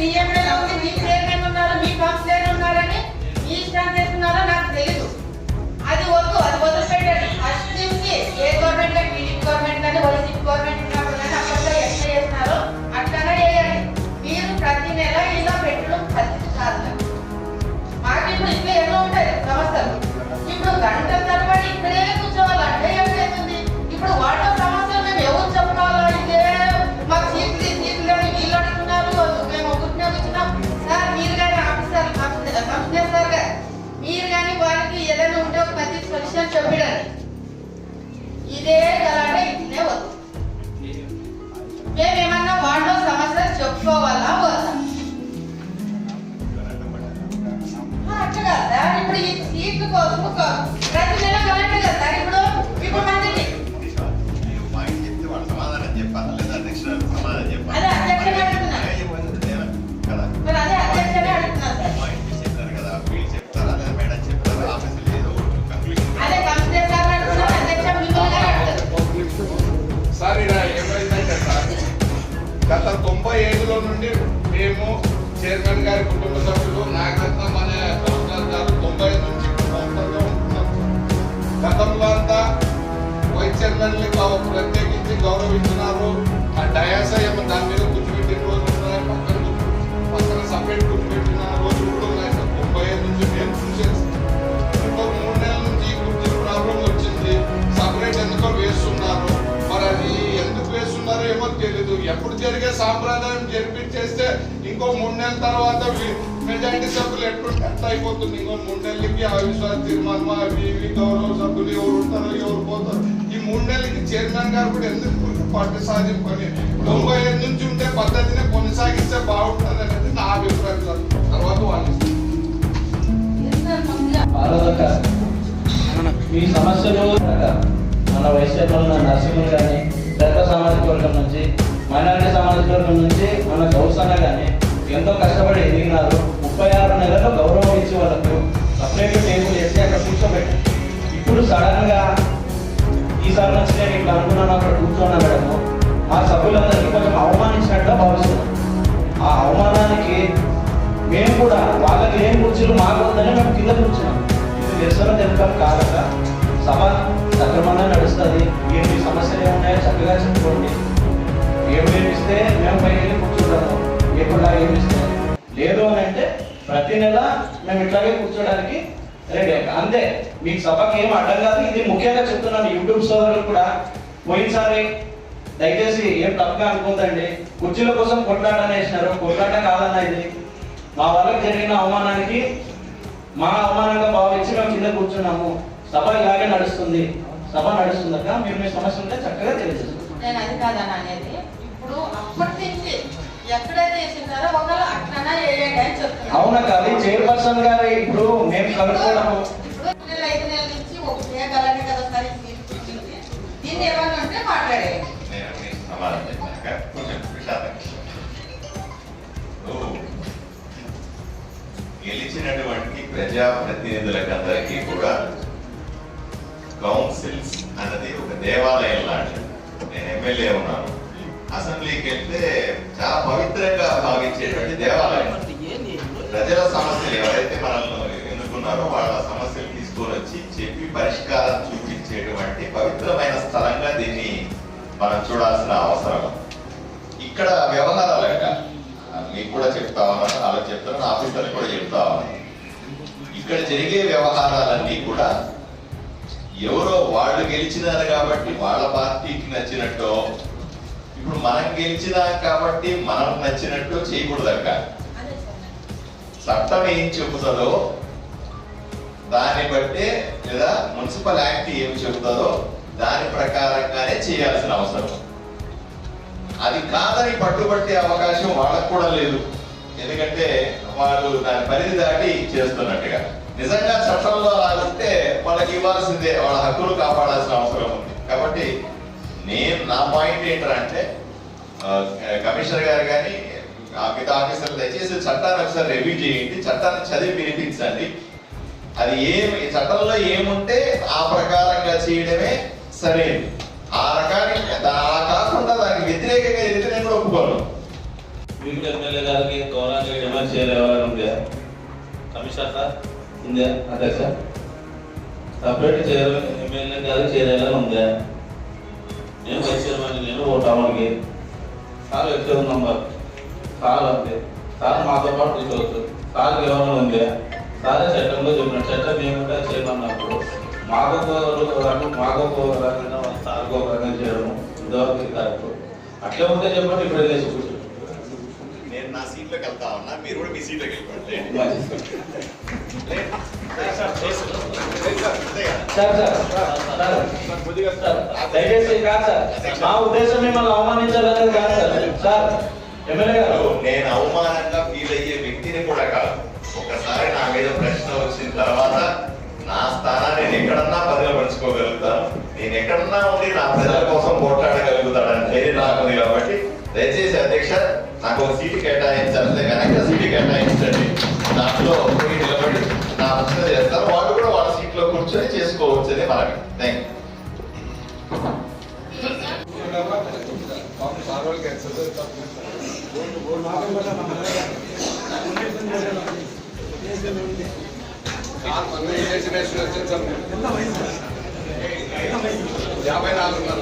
మీ గత తొంభై ఏడులో నుండి మేము చైర్మన్ గారి కుటుంబ సమాధానం జరిపించేస్తే ఇంకో మూడు నెలల తర్వాత మెజారిటీ సభ్యులు ఎట్లుంటే అట్లా అయిపోతుంది. ఇంకో మూడు నెలలకి అవిశ్వాస తీర్మానం అవి ఇవి గౌరవ సభ్యులు ఎవరు ఉంటారో ఎవరు పోతారు. ఈ మూడు నెలలకి చైర్మన్ గారు కూడా ఎందుకు పట్టు సాధించుకొని తొంభై ఐదు నుంచి ఉంటే పద్ధతిని కొనసాగిస్తే బాగుంటుంది అనేది నా అభిప్రాయం తర్వాత వాళ్ళు ఇష్టం. మీ సమస్యలు మన వైశ్యంలో ఉన్న నర్సింహులు కానీ దళిత సామాజిక వర్గం నుంచి మైనారిటీ సామాజిక వర్గం నుంచి మన కానీ ఎంతో కష్టపడి ఎదిగినారు ముప్పై ఆరు నెలల్లో గౌరవం ఇచ్చి వాళ్ళకు సపరేట్ టేబుల్ వేసి అక్కడ కూర్చోబెట్టి. ఇప్పుడు సడన్గా ఈసారి నుంచి నేను ఇట్లా అనుకున్నాను అక్కడ కూర్చోన్నా మేడం. మా సభ్యులందరికీ కొంచెం అవమానించినట్టుగా భావిస్తున్నాం. ఆ అవమానానికి మేము కూడా వాళ్ళకి ఏం కుర్చీలు మాకు వద్దనే మేము కింద కూర్చున్నాం. ఇది నిరసన తెలుపడం కాదట నెల మేము ఇట్లాగే కూర్చోడానికి రెడీ అంతే. మీకు సభకి ఏం అడ్డం కాదు. ఇది ముఖ్యంగా చెప్తున్నాను. యూట్యూబ్ సోదరులు కూడా పోయినసారి దయచేసి ఏం తప్పుగా అనుకోదండి కుర్చీల కోసం కొట్లాట వేసినారు కొట్లాట కాదన్న ఇది. మా వాళ్ళకి జరిగిన అవమానానికి మా అవమానంగా భావించి మేము కింద కూర్చున్నాము. సభ ఇలాగే నడుస్తుంది. సభ నడుస్తుందక మీరు మీ సమస్య ఉంటే చక్కగా తెలియజేస్తారు. నేను అది కాదన్న అనేది. ఇప్పుడు అప్పటి అవునక్క అది చైర్పర్సన్ గారు ఇప్పుడు మేము కనుక్కోవడము. గెలిచినటువంటి ప్రజాప్రతినిధులకు అందరికీ కూడా కౌన్సిల్స్ అన్నది ఒక దేవాలయం లాంటిది. నేను ఎమ్మెల్యే ఉన్నాను. అసెంబ్లీకి వెళ్తే చాలా పవిత్రంగా భావించేటువంటి దేవాలయం. ప్రజల సమస్యలు ఎవరైతే మనల్ని ఎన్నుకున్నారో వాళ్ళ సమస్యలు తీసుకొని వచ్చి చెప్పి పరిష్కారం చూపించేటువంటి పవిత్రమైన స్థలంగా దీన్ని మనం చూడాల్సిన అవసరం. ఇక్కడ వ్యవహారాలక మీకు కూడా చెప్తా ఉన్నాను అలా చెప్తాను ఆఫీసర్లు కూడా చెప్తా ఉన్నాను ఇక్కడ జరిగే వ్యవహారాలన్నీ కూడా ఎవరో వాళ్ళు గెలిచినారు కాబట్టి వాళ్ళ పార్టీకి నచ్చినట్టు ఇప్పుడు మనం గెలిచినా కాబట్టి మనం నచ్చినట్టు చేయకూడదక్క చట్టం ఏం చెబుతుందో దాన్ని బట్టే లేదా మున్సిపల్ యాక్ట్ ఏం చెబుతుందో దాని ప్రకారంగానే చేయాల్సిన అవసరం. అది కాదని పట్టుబట్టే అవకాశం వాళ్ళకు కూడా లేదు. ఎందుకంటే వాళ్ళు దాని పరిధి దాటి చేస్తున్నట్టుగా. నిజంగా చట్టంలో అలాగుంటే వాళ్ళకి ఇవ్వాల్సిందే వాళ్ళ హక్కులు కాపాడాల్సిన అవసరం ఉంది. కాబట్టి నేను నా పాయింట్ ఏంటంటే కమిషనర్ గారు కానీ మిగతా ఆఫీసర్లు దయచేసి చట్టాన్ని ఒకసారి రివ్యూ చేయండి. చట్టాన్ని చదివి వినిపించండి. అది ఏం చట్టంలో ఏముంటే ఆ ప్రకారంగా చేయడమే సరైనది. ఆ రకానికి అలా కాకుండా దానికి వ్యతిరేకంగా జరిగితే నేను కూడా ఒప్పుకోను. మీకు ఎమ్మెల్యే గారికి గౌరవ డిమాండ్ చేయలేవారు ఉందా కమిషనర్ సార్ ఉందా? అధ్యక్ష సపరేట్ చేయాలని ఎమ్మెల్యే గారు చైర్ ఉందా? నేను వైస్ నేను ఓ సార్ వచ్చే నంబర్ సార్ అంతే. సార్ మాతో పాటు కూర్చోవచ్చు సార్ ఏమైనా ఉందా సారే చట్టంలో చెప్పిన చట్టం ఏమిటో చేయమన్నప్పుడు మాకు మాకు ఒక రకంగా సార్కు ఒక రకంగా చేయడము ఇంతవరకు కరెక్ట్ అట్లే ఉంటే చెప్పండి ఇప్పుడు వెళ్ళేసి నేను నా సీట్లోకి వెళ్తా ఉన్నా మీరు కూడా మీ సీట్లోకి వెళ్ళిపోండి. కదా? సార్ సార్ సార్ దయచేసి కాదు సార్. మా ఉద్దేశం మిమ్మల్ని అవమానించాలనేది కాదు సార్. సార్ ఎమ్మెల్యే గారు. నేను అవమానంగా ఫీల్ అయ్యే వ్యక్తిని కూడా కాదు. ఒకసారి నా మీద ప్రశ్న వచ్చిన తర్వాత నా స్థానాన్ని నేను ఎక్కడన్నా భద్రపరచుకోగలుగుతాను నేను ఎక్కడన్నా ఉండి నా ప్రజల కోసం పోట్లాడగలుగుతాడని ధైర్యం నాకుంది కాబట్టి దయచేసి అధ్యక్ష నాకు ఒక సీటు కేటాయించాలి. కనుక సీటు కేటాయించండి. దాంట్లో నిలబడి నచ్చిన చేస్తారు. వాళ్ళు కూడా వాళ్ళ సీట్లో కూర్చొని చేసుకోవచ్చు అని మనకి థ్యాంక్ యాభై నాలుగున్నర.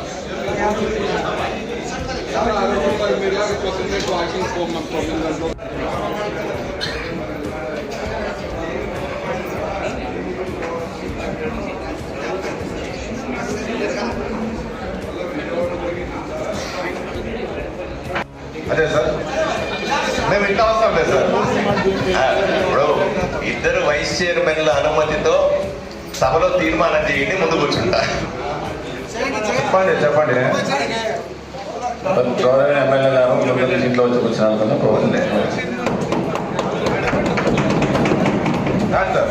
అదే సార్. మేము ఇంత అవసరం లేదు సార్. ఇప్పుడు ఇద్దరు వైస్ చైర్మన్ల అనుమతితో సభలో తీర్మానం చేయండి ముందు కూర్చుంటా. చెప్పండి చెప్పండి. ఇంట్లో వచ్చి కూర్చున్నాను సార్